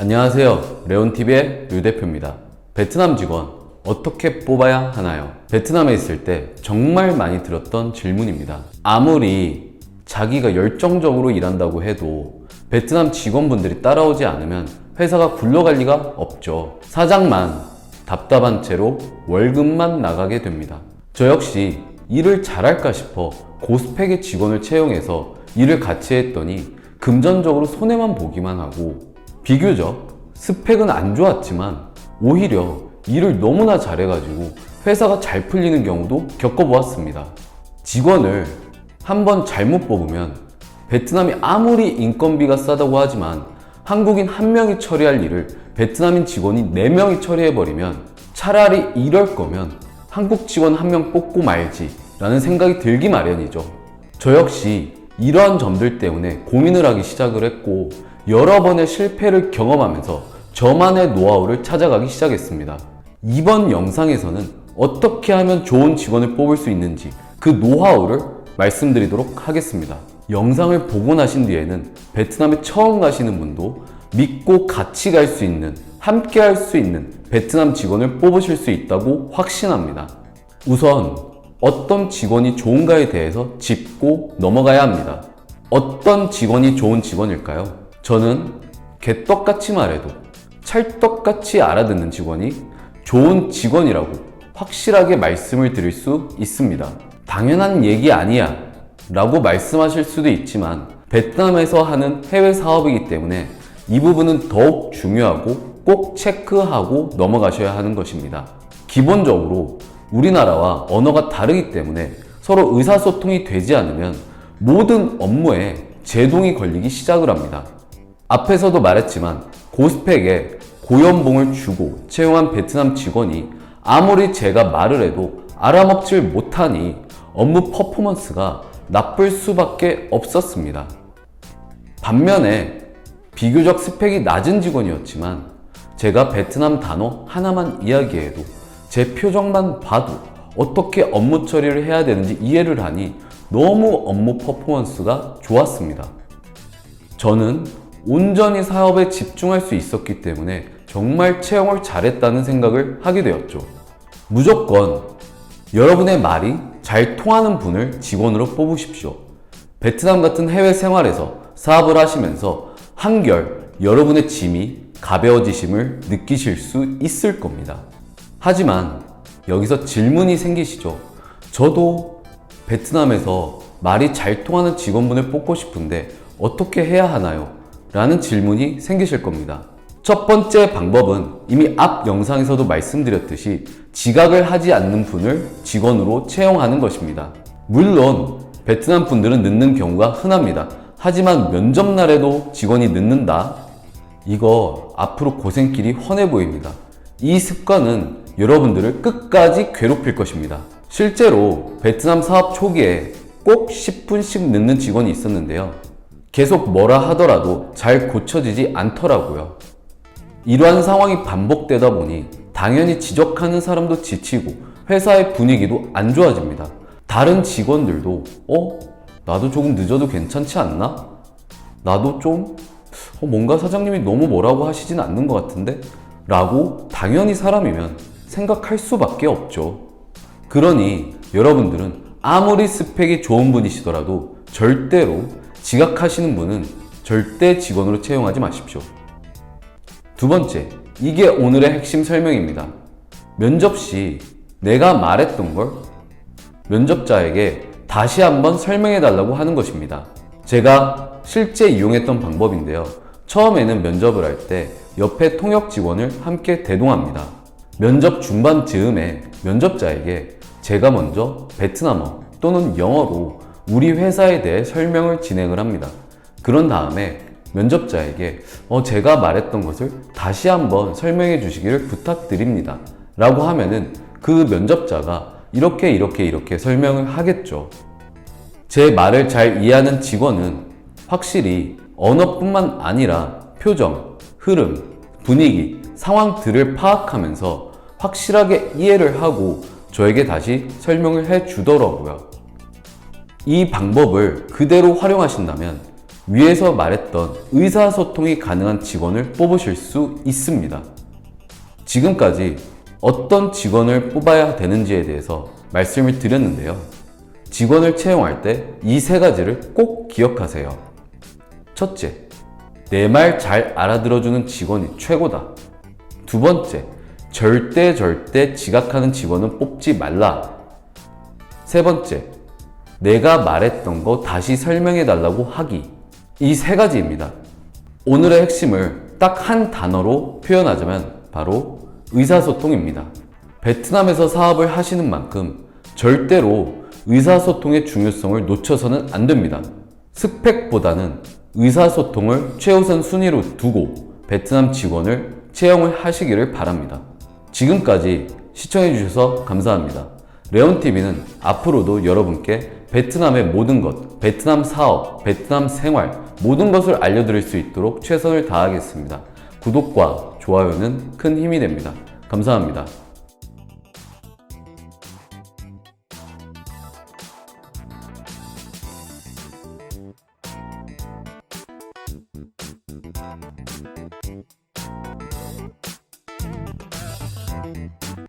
안녕하세요. 레온TV의 류 대표입니다. 베트남 직원 어떻게 뽑아야 하나요? 베트남에 있을 때 정말 많이 들었던 질문입니다. 아무리 자기가 열정적으로 일한다고 해도 베트남 직원분들이 따라오지 않으면 회사가 굴러갈 리가 없죠. 사장만 답답한 채로 월급만 나가게 됩니다. 저 역시 일을 잘할까 싶어 고스펙의 직원을 채용해서 일을 같이 했더니 금전적으로 손해만 보기만 하고 비교적 스펙은 안 좋았지만 오히려 일을 너무나 잘해가지고 회사가 잘 풀리는 경우도 겪어보았습니다. 직원을 한 번 잘못 뽑으면 베트남이 아무리 인건비가 싸다고 하지만 한국인 한 명이 처리할 일을 베트남인 직원이 네 명이 처리해버리면 차라리 이럴 거면 한국 직원 한 명 뽑고 말지 라는 생각이 들기 마련이죠. 저 역시 이러한 점들 때문에 고민을 하기 시작을 했고 여러 번의 실패를 경험하면서 저만의 노하우를 찾아가기 시작했습니다. 이번 영상에서는 어떻게 하면 좋은 직원을 뽑을 수 있는지 그 노하우를 말씀드리도록 하겠습니다. 영상을 보고 나신 뒤에는 베트남에 처음 가시는 분도 믿고 같이 갈 수 있는, 함께 할 수 있는 베트남 직원을 뽑으실 수 있다고 확신합니다. 우선 어떤 직원이 좋은가에 대해서 짚고 넘어가야 합니다. 어떤 직원이 좋은 직원일까요? 저는 개떡같이 말해도 찰떡같이 알아듣는 직원이 좋은 직원이라고 확실하게 말씀을 드릴 수 있습니다. 당연한 얘기 아니야 라고 말씀하실 수도 있지만 베트남에서 하는 해외 사업이기 때문에 이 부분은 더욱 중요하고 꼭 체크하고 넘어가셔야 하는 것입니다. 기본적으로 우리나라와 언어가 다르기 때문에 서로 의사소통이 되지 않으면 모든 업무에 제동이 걸리기 시작을 합니다. 앞에서도 말했지만 고스펙에 고연봉을 주고 채용한 베트남 직원이 아무리 제가 말을 해도 알아먹질 못하니 업무 퍼포먼스가 나쁠 수밖에 없었습니다. 반면에 비교적 스펙이 낮은 직원이었지만 제가 베트남 단어 하나만 이야기해도 제 표정만 봐도 어떻게 업무 처리를 해야 되는지 이해를 하니 너무 업무 퍼포먼스가 좋았습니다. 저는 온전히 사업에 집중할 수 있었기 때문에 정말 채용을 잘했다는 생각을 하게 되었죠. 무조건 여러분의 말이 잘 통하는 분을 직원으로 뽑으십시오. 베트남 같은 해외 생활에서 사업을 하시면서 한결 여러분의 짐이 가벼워지심을 느끼실 수 있을 겁니다. 하지만 여기서 질문이 생기시죠. 저도 베트남에서 말이 잘 통하는 직원분을 뽑고 싶은데 어떻게 해야 하나요? 라는 질문이 생기실 겁니다. 첫 번째 방법은 이미 앞 영상에서도 말씀드렸듯이 지각을 하지 않는 분을 직원으로 채용하는 것입니다. 물론 베트남 분들은 늦는 경우가 흔합니다. 하지만 면접 날에도 직원이 늦는다? 이거 앞으로 고생길이 훤해 보입니다. 이 습관은 여러분들을 끝까지 괴롭힐 것입니다. 실제로 베트남 사업 초기에 꼭 10분씩 늦는 직원이 있었는데요. 계속 뭐라 하더라도 잘 고쳐지지 않더라고요. 이러한 상황이 반복되다 보니 당연히 지적하는 사람도 지치고 회사의 분위기도 안 좋아집니다. 다른 직원들도 어? 나도 조금 늦어도 괜찮지 않나? 나도 좀 어, 뭔가 사장님이 너무 뭐라고 하시진 않는 것 같은데? 라고 당연히 사람이면 생각할 수밖에 없죠. 그러니 여러분들은 아무리 스펙이 좋은 분이시더라도 절대로 지각하시는 분은 절대 직원으로 채용하지 마십시오. 두 번째, 이게 오늘의 핵심 설명입니다. 면접 시 내가 말했던 걸 면접자에게 다시 한번 설명해 달라고 하는 것입니다. 제가 실제 이용했던 방법인데요. 처음에는 면접을 할 때 옆에 통역 직원을 함께 대동합니다. 면접 중반 즈음에 면접자에게 제가 먼저 베트남어 또는 영어로 우리 회사에 대해 설명을 진행을 합니다. 그런 다음에 면접자에게 어, 제가 말했던 것을 다시 한번 설명해 주시기를 부탁드립니다. 라고 하면은 그 면접자가 이렇게 이렇게 이렇게 설명을 하겠죠. 제 말을 잘 이해하는 직원은 확실히 언어뿐만 아니라 표정, 흐름, 분위기, 상황들을 파악하면서 확실하게 이해를 하고 저에게 다시 설명을 해 주더라고요. 이 방법을 그대로 활용하신다면 위에서 말했던 의사소통이 가능한 직원을 뽑으실 수 있습니다. 지금까지 어떤 직원을 뽑아야 되는지에 대해서 말씀을 드렸는데요. 직원을 채용할 때 이 세 가지를 꼭 기억하세요. 첫째, 내 말 잘 알아들어주는 직원이 최고다. 두 번째, 절대 절대 지각하는 직원은 뽑지 말라. 세 번째, 내가 말했던 거 다시 설명해 달라고 하기. 이 세 가지입니다. 오늘의 핵심을 딱 한 단어로 표현하자면 바로 의사소통입니다. 베트남에서 사업을 하시는 만큼 절대로 의사소통의 중요성을 놓쳐서는 안 됩니다. 스펙보다는 의사소통을 최우선 순위로 두고 베트남 직원을 채용을 하시기를 바랍니다. 지금까지 시청해주셔서 감사합니다. 레온TV는 앞으로도 여러분께 베트남의 모든 것, 베트남 사업, 베트남 생활, 모든 것을 알려드릴 수 있도록 최선을 다하겠습니다. 구독과 좋아요는 큰 힘이 됩니다. 감사합니다.